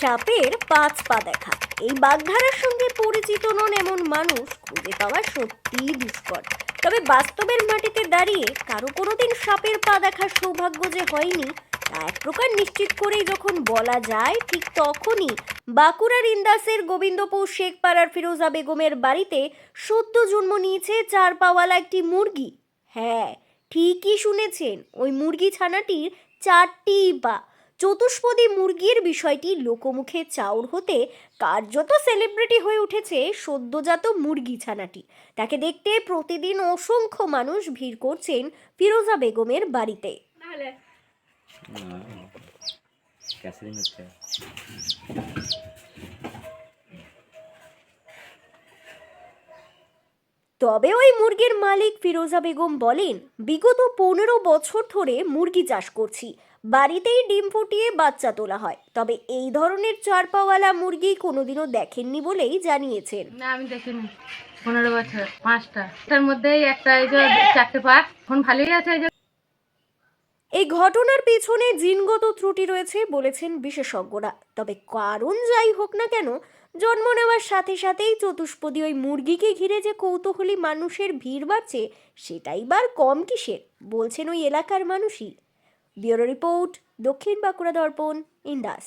সাপের পাঁচ পা দেখা। এই বাগধারার সঙ্গে পরিচিত নন এমন মানুষ খুঁজে পাওয়া সত্যিই দুষ্কর। তবে বাস্তবের মাটিতে দাঁড়িয়ে কারও কোনোদিন সাপের পা দেখার সৌভাগ্য যে হয়নি, তা এক প্রকার নিশ্চিত করেই যখন বলা যায়, ঠিক তখনই বাঁকুড়ার ইন্দাসের গোবিন্দপুর শেখপাড়ার ফিরোজা বেগমের বাড়িতে সদ্য জন্ম নিয়েছে চার পাওয়ালা একটি মুরগি। হ্যাঁ ঠিকই শুনেছেন, ওই মুরগি ছানাটির চারটি পা। চতুষ্পদী মুরগির বিষয়টি লোকমুখে চাউর হতে কার্যত সেলিব্রিটি হয়ে উঠেছে সদ্যজাত মুরগি ছানাটি। তাকে দেখতে প্রতিদিন অসংখ্য মানুষ ভিড় করছেন ফিরোজা বেগমের বাড়িতে। তবে ওই মুরগির মালিক ফিরোজা বেগম বলেন বিগত পনেরো বছর ধরে মুরগি চাষ করছি। বাড়িতেই ডিম ফুটিয়ে বাচ্চা তোলা হয়। তবে এই ধরনের চারপাওয়ালা মুরগি কোনোদিনও দেখেননি বলেই জানিয়েছেন। না আমি দেখিনি। পনেরো বছর পাঁচটা। তার মধ্যেই একটা এই যে চারটে পা এখন ভালোই আছে এই যে। এই ঘটনার পেছনে জিনগত ত্রুটি রয়েছে বলেছেন বিশেষজ্ঞরা। তবে কারণ যাই হোক না কেন জন্ম নেওয়ার সাথে সাথেই চতুষ্পদী ওই মুরগিকে ঘিরে যে কৌতূহলী মানুষের ভিড় বাড়ছে সেটাই বার কম কিসের বলছেন ওই এলাকার মানুষই। ব্যুরো রিপোর্ট দক্ষিণ বাঁকুড়া দর্পণ ইন্দাস।